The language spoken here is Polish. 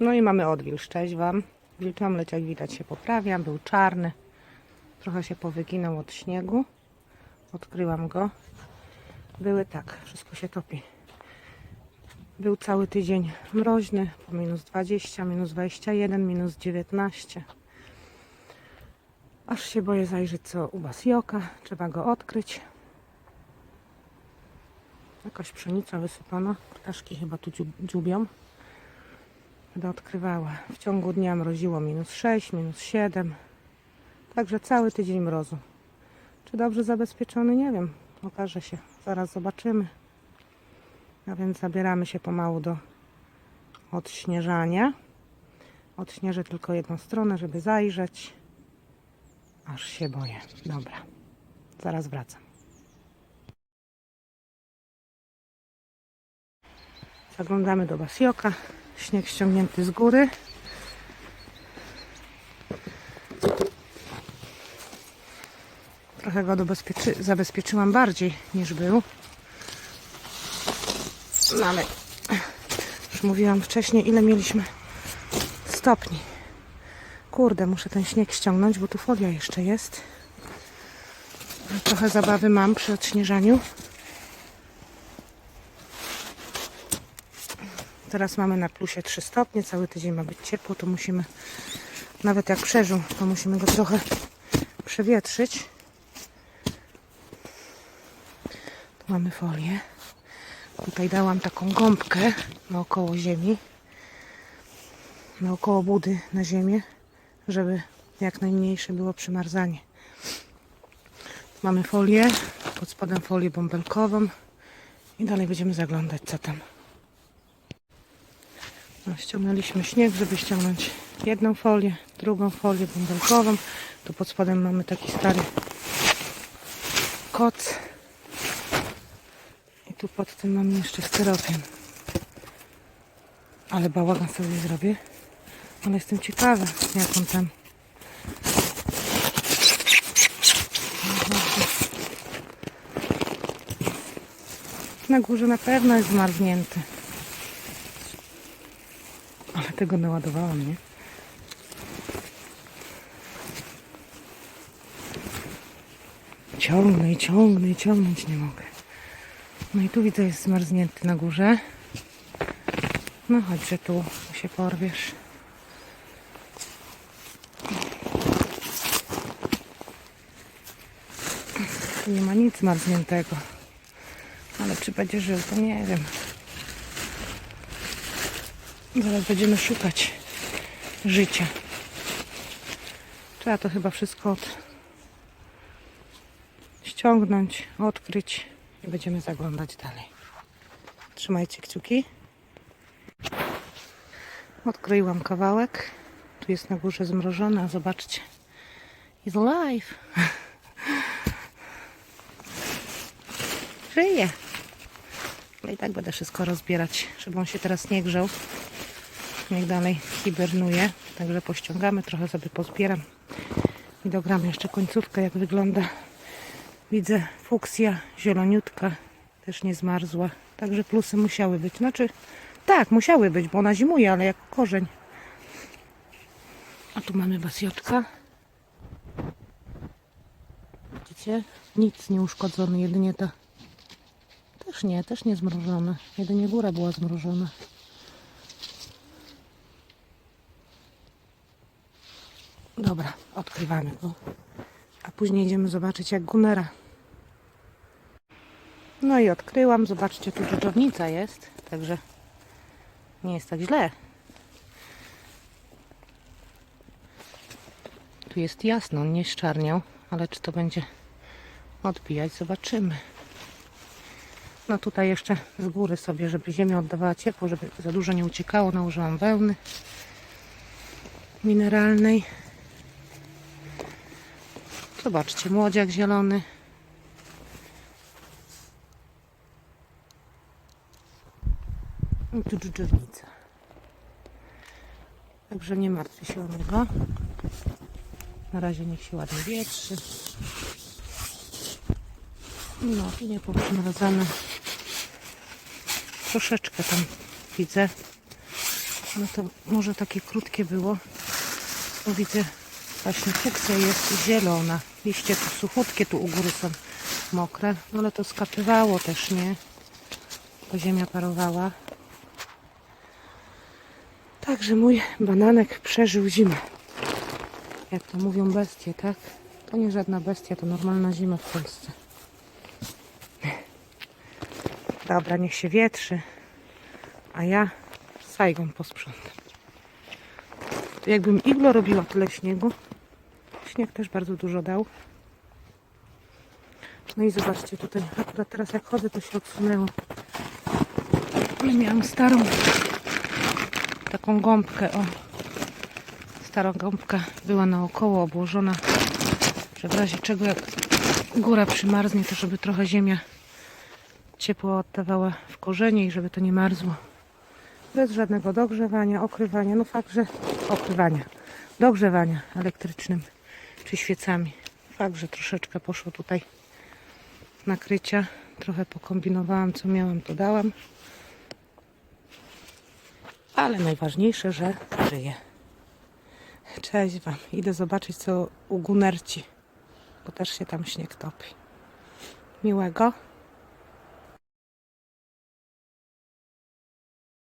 No i mamy odwilż, cześć Wam. Wilczomleć jak widać się poprawia, był czarny. Trochę się powyginął od śniegu. Odkryłam go. Były tak, wszystko się topi. Był cały tydzień mroźny, po minus 20, minus 21, minus 19. Aż się boję zajrzeć co u Basioka. Trzeba go odkryć. Jakaś pszenica wysypana. Ptaszki chyba tu dziu- dziubią. Będę odkrywała. W ciągu dnia mroziło minus 6, minus 7. Także cały tydzień mrozu. Czy dobrze zabezpieczony? Nie wiem. Okaże się. Zaraz zobaczymy. A więc zabieramy się pomału do odśnieżania. Odśnieżę tylko jedną stronę, żeby zajrzeć. Aż się boję. Dobra. Zaraz wracam. Zaglądamy do Basioka. Śnieg ściągnięty z góry. Trochę go zabezpieczyłam bardziej niż był. No ale już mówiłam wcześniej, ile mieliśmy stopni. Kurde, muszę ten śnieg ściągnąć, bo tu folia jeszcze jest. Trochę zabawy mam przy odśnieżaniu. Teraz mamy na plusie 3 stopnie, cały tydzień ma być ciepło, to musimy, nawet jak przeżył, to musimy go trochę przewietrzyć. Tu mamy folię. Tutaj dałam taką gąbkę naokoło ziemi, naokoło budy na ziemię, żeby jak najmniejsze było przymarzanie. Mamy folię, pod spodem folię bąbelkową i dalej będziemy zaglądać co tam. No, ściągnęliśmy śnieg, żeby ściągnąć jedną folię, drugą folię bąbelkową. Tu pod spodem mamy taki stary koc. I tu pod tym mamy jeszcze styropian. Ale bałagan sobie zrobię. Ale jestem ciekawa, jak on tam Na górze na pewno jest zmarznięty. Tego naładowałam, nie? Ciągnę i ciągnę i ciągnąć nie mogę. No i tu widzę jest zmarznięty na górze. No chodźże tu, tu się porwiesz. Tu nie ma nic zmarzniętego. Ale czy będzie żył, to nie wiem. Zaraz będziemy szukać życia. Trzeba to chyba wszystko od... ściągnąć, odkryć i będziemy zaglądać dalej. Trzymajcie kciuki. Odkryłam kawałek. Tu jest na górze zmrożone, a zobaczcie. Jest alive. Żyje. No i tak będę wszystko rozbierać, żeby on się teraz nie grzał. Niech dalej hibernuje. Także pościągamy, trochę sobie pozbieram. I dogram jeszcze końcówkę, jak wygląda. Widzę fuksja zieloniutka, też nie zmarzła. Także plusy musiały być. Znaczy, tak, musiały być, bo ona zimuje, ale jak korzeń. A tu mamy basjotka. Widzicie? Nic nie uszkodzony, jedynie ta też nie, też nie zmrożone. Jedynie góra była zmrożona. Dobra, odkrywamy go. A później idziemy zobaczyć jak Gunera. No i odkryłam. Zobaczcie, tu dżdżownica jest. Także nie jest tak źle. Tu jest jasno, on nie szczarniał. Ale czy to będzie odbijać? Zobaczymy. No tutaj jeszcze z góry sobie, żeby ziemia oddawała ciepło, żeby za dużo nie uciekało, nałożyłam wełny mineralnej. Zobaczcie, młodziak zielony. I tu dżdżownica. Także nie martwię się o niego. Na razie niech się ładnie wietrzy. No, tu nie powsmrodzone. Troszeczkę tam widzę. No to może takie krótkie było. Bo widzę właśnie fukcja jest zielona. Liście tu suchutkie, tu u góry są mokre. No ale to skapywało też, nie? Bo ziemia parowała. Także mój bananek przeżył zimę. Jak to mówią bestie, tak? To nie żadna bestia, to normalna zima w Polsce. Dobra, niech się wietrzy. A ja sajgą posprzątam. Jakbym iglo robiła tyle śniegu. Śnieg też bardzo dużo dał. No i zobaczcie tutaj, akurat teraz jak chodzę to się odsunęło. Ale miałam starą taką gąbkę, o. Stara gąbka była naokoło obłożona, że w razie czego jak góra przymarznie, to żeby trochę ziemia ciepło oddawała w korzenie i żeby to nie marzło. Bez żadnego dogrzewania, okrywania, no fakt, że okrywania, dogrzewania elektrycznym czy świecami. Fakt, że troszeczkę poszło tutaj nakrycia. Trochę pokombinowałam, co miałam, to dałam. Ale najważniejsze, że żyje. Cześć Wam. Idę zobaczyć, co u Gunerci, bo też się tam śnieg topi. Miłego.